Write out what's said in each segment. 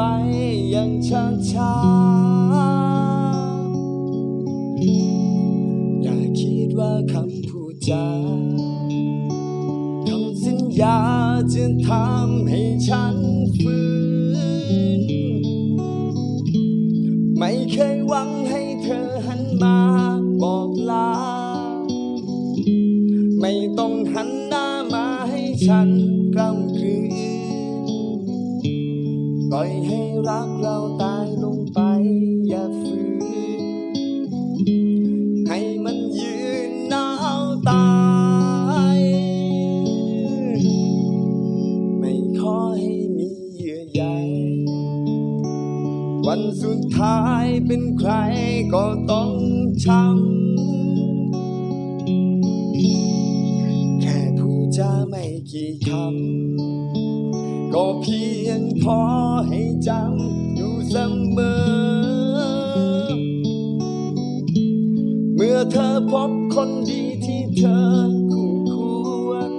ไปอย่างช้าช้าอย่าคิดว่าคำพูดจาคำสัญญาจะทำให้ฉันฟื้น ไม่เคยหวังให้เธอหันมาบอกลา ไม่ต้องหันหน้ามาให้ฉัน ปล่อยให้รักเราตายลงไป อย่าฝืน ให้มันยืนหนาวตาย ไม่ขอให้มีเยื่อใยวันสุดท้ายเป็นใครก็ต้องช้ำแค่พูดจาไม่กี่คำ ก็เพียงพอให้จำอยู่เสมอ เมื่อเธอพบคนดีที่เธอคู่ควร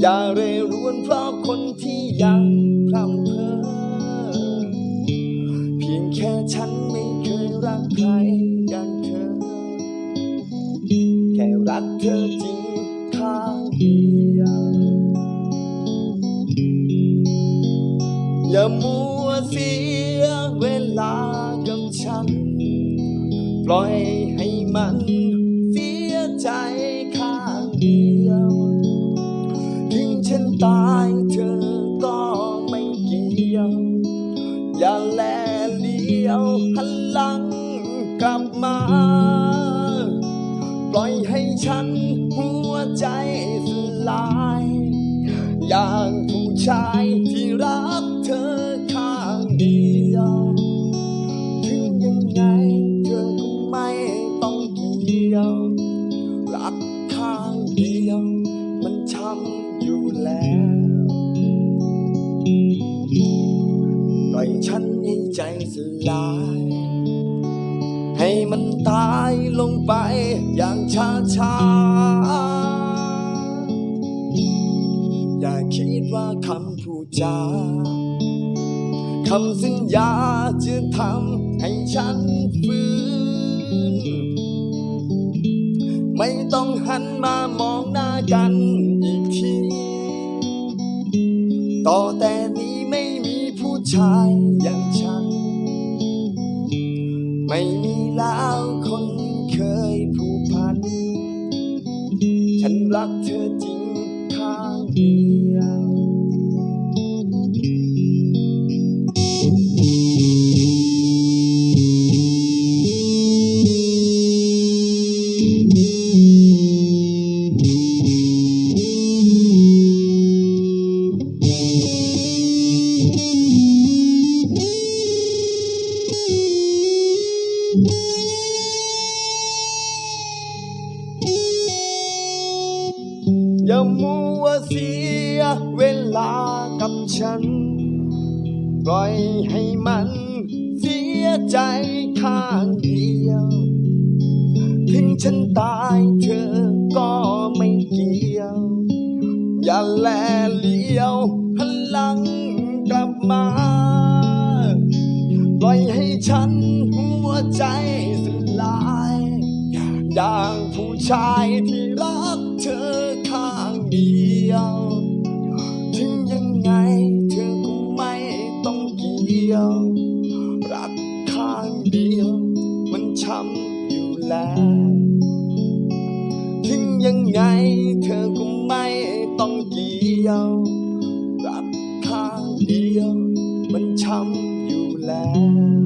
อย่าเรรวนเพราะคนที่ยังพร่ำเพ้อเพียงแค่ฉันไม่เคยรักใครอย่างเธอ แค่รักเธอจริง อย่ามัวเสียเวลากับฉัน ปล่อยให้มันเสียใจข้างเดียว ถึงฉันตายเธอก็ไม่เกี่ยว อย่าแลเลี้ยวหันหลังกลับมา ปล่อยให้ฉันหัวใจ อย่างผู้ชายที่รักเธอข้างเดียว ถึงยังไงเธอก็ไม่ต้องเกี่ยว รักข้างเดียว มันช้ำอยู่แล้วปล่อยฉันให้ใจสลาย ให้มันตายลงไปอย่างช้าช้า คิดว่าคำพูดจาคำสัญญาจะทำให้ฉันฟื้น ไม่ต้องหันมามองหน้ากันอีกที ต่อแต่นี้ไม่มีผู้ชายอย่างฉัน ไม่มีแล้วคนเคยผูกพัน ฉันรักเธอจริงข้างเดียว เวลากับฉัน ปล่อยให้มันเสียใจข้างเดียว ถึงฉันตายเธอก็ไม่เกี่ยว อย่าแลเลี้ยวหันหลังกลับมา ปล่อยให้ฉันหัวใจสลายอย่างผู้ชายที่รักเธอข้างเดียว ล้วถึงยังไงเธอก็ไม่ต้องเกี่ยวรักข้างเดียวมันช้ำอยู่แล้ว